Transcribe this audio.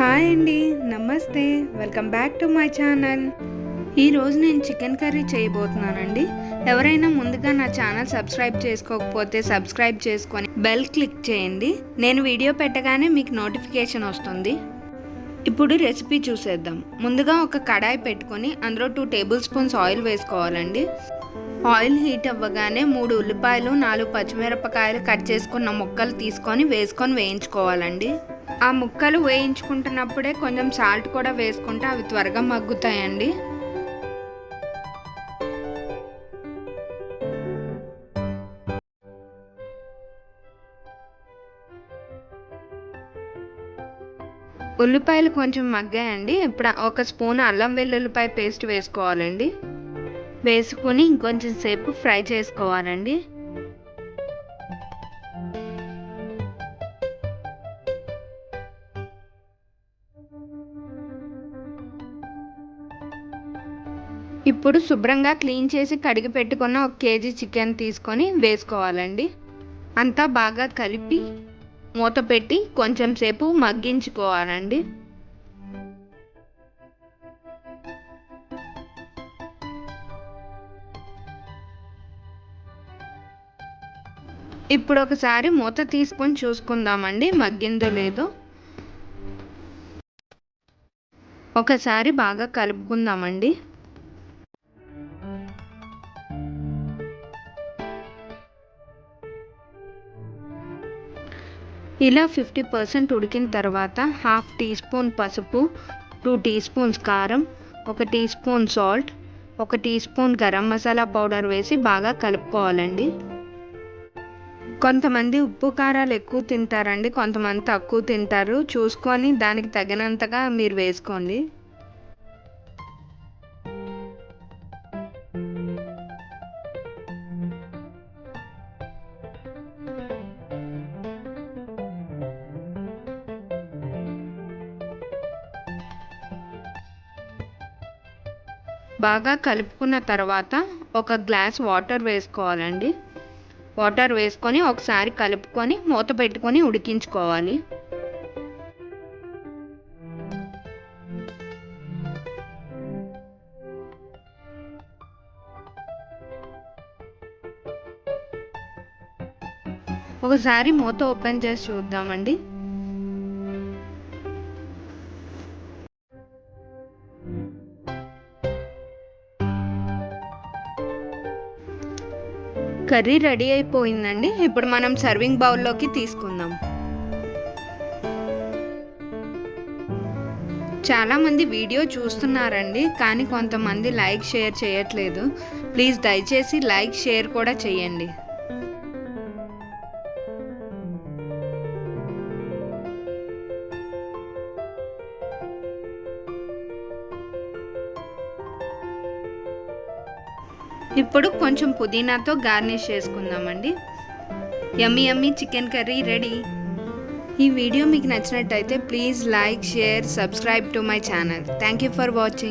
Hi అండి నమస్తే. Welcome back to my channel. ఈరోజు నేను చికెన్ కర్రీ చేయబోతున్నానండి. ఎవరైనా ముందుగా నా ఛానల్ సబ్స్క్రైబ్ చేసుకోకపోతే సబ్స్క్రైబ్ చేసుకొని బెల్ క్లిక్ చేయండి. నేను వీడియో పెట్టగానే మీకు నోటిఫికేషన్ వస్తుంది. ఇప్పుడు రెసిపీ చూసేద్దాం. ముందుగా ఒక కడాయి పెట్టుకొని అందులో టూ టేబుల్ స్పూన్స్ ఆయిల్ వేసుకోవాలండి. ఆయిల్ హీట్ అవ్వగానే మూడు ఉల్లిపాయలు నాలుగు పచ్చిమిరపకాయలు కట్ చేసుకున్న ముక్కలు తీసుకొని వేసుకొని వేయించుకోవాలండి. ఆ ముక్కలు వేయించుకుంటున్నప్పుడే కొంచెం సాల్ట్ కూడా వేసుకుంటే అవి త్వరగా మగ్గుతాయండి. ఉల్లిపాయలు కొంచెం మగ్గాయండి. ఇప్పుడు ఒక స్పూన్ అల్లం వెల్లుల్లిపాయ పేస్ట్ వేసుకోవాలండి. వేసుకొని ఇంకొంచెం సేపు ఫ్రై చేసుకోవాలండి. ఇప్పుడు శుభ్రంగా క్లీన్ చేసి కడిగి పెట్టుకున్న ఒక కేజీ చికెన్ తీసుకొని వేసుకోవాలండి. అంతా బాగా కలిపి మూత పెట్టి కొంచెం సేపు మగ్గించుకోవాలండి. ఇప్పుడు ఒకసారి మూత తీసుకొని చూసుకుందామండి మగ్గిందో లేదో. ఒకసారి బాగా కలుపుకుందామండి. ఇలా ఫిఫ్టీ పర్సెంట్ ఉడికిన తర్వాత హాఫ్ టీ స్పూన్ పసుపు టూ టీ స్పూన్స్ కారం ఒక టీ స్పూన్ సాల్ట్ ఒక teaspoon garam masala powder వేసి బాగా కలుపుకోవాలండి. కొంతమంది ఉప్పు కారాలు ఎక్కువ తింటారండి కొంతమంది తక్కువ తింటారు. చూసుకొని దానికి తగినంతగా మీరు వేసుకోండి. బాగా కలుపుకున్న తర్వాత ఒక గ్లాస్ వాటర్ వేసుకోవాలండి. వాటర్ వేసుకొని ఒకసారి కలుపుకొని మూత పెట్టుకొని ఉడికించుకోవాలి. ఒకసారి మూత ఓపెన్ చేసి చూద్దామండి. కర్రీ రెడీ అయిపోయిందండి. ఇప్పుడు మనం సర్వింగ్ బౌల్లోకి తీసుకుందాం. చాలామంది వీడియో చూస్తున్నారండి కానీ కొంతమంది లైక్ షేర్ చేయట్లేదు. ప్లీజ్ దయచేసి లైక్ షేర్ కూడా చేయండి. ఇప్పుడు కొంచెం పుదీనాతో గార్నిష్ చేసుకుందామండి. Yummy yummy chicken curry ready. ఈ వీడియో మీకు నచ్చినట్టయితే please like share subscribe to my channel. Thank you for watching